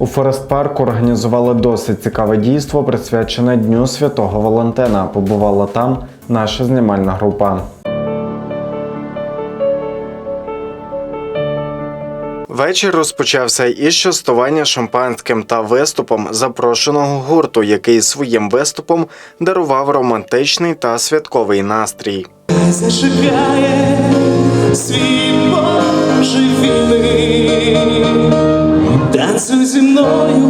У Форест Парку організували досить цікаве дійство, присвячене Дню Святого Валентина. Побувала там наша знімальна група. Вечір розпочався із частування шампанським та виступом запрошеного гурту, який своїм виступом дарував романтичний та святковий настрій. зажигає свій зі мною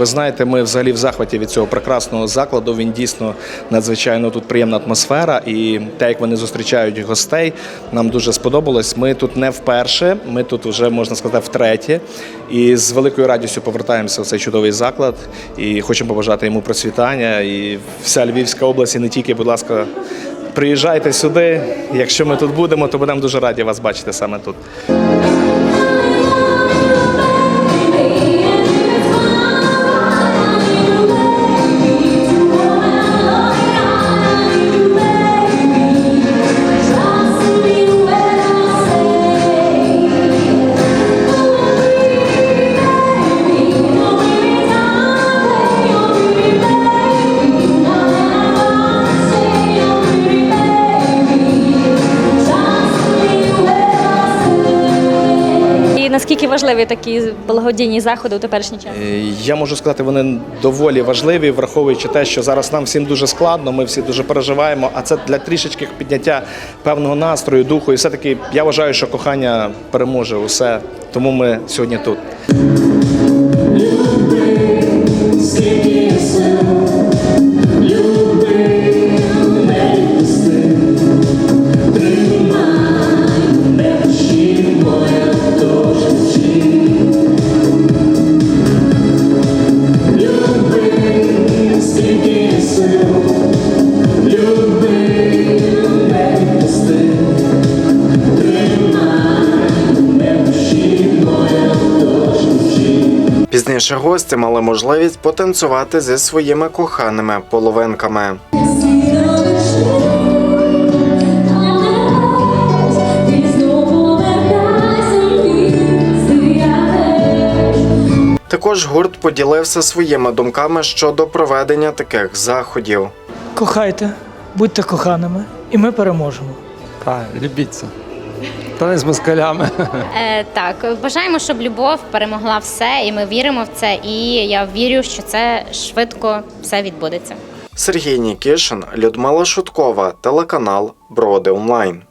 Ви знаєте, ми взагалі в захваті від цього прекрасного закладу. Він дійсно надзвичайно тут приємна атмосфера, і те, як вони зустрічають гостей, нам дуже сподобалось. Ми тут не вперше, ми тут вже можна сказати втретє. І з великою радістю повертаємося в цей чудовий заклад. І хочемо побажати йому процвітання. І вся Львівська область, і не тільки, будь ласка. Приїжджайте сюди. Якщо ми тут будемо, то будемо дуже раді вас бачити саме тут. Наскільки важливі такі благодійні заходи у теперішній час? Е, Я можу сказати, вони доволі важливі, враховуючи те, що зараз нам всім дуже складно, ми всі дуже переживаємо. А це для трішечки підняття певного настрою, духу. І все-таки я вважаю, що кохання переможе усе. Тому ми сьогодні тут. Пізніше гості мали можливість потанцювати зі своїми коханими половинками. Також гурт поділився своїми думками щодо проведення таких заходів. Кохайте, будьте коханими, і ми переможемо. Так, любіться. Та не з москалями. Е, так, бажаємо, щоб любов перемогла все, і ми віримо в це. І я вірю, що це швидко все відбудеться. Сергій Нікішин, Людмила Шуткова, телеканал Броди Онлайн.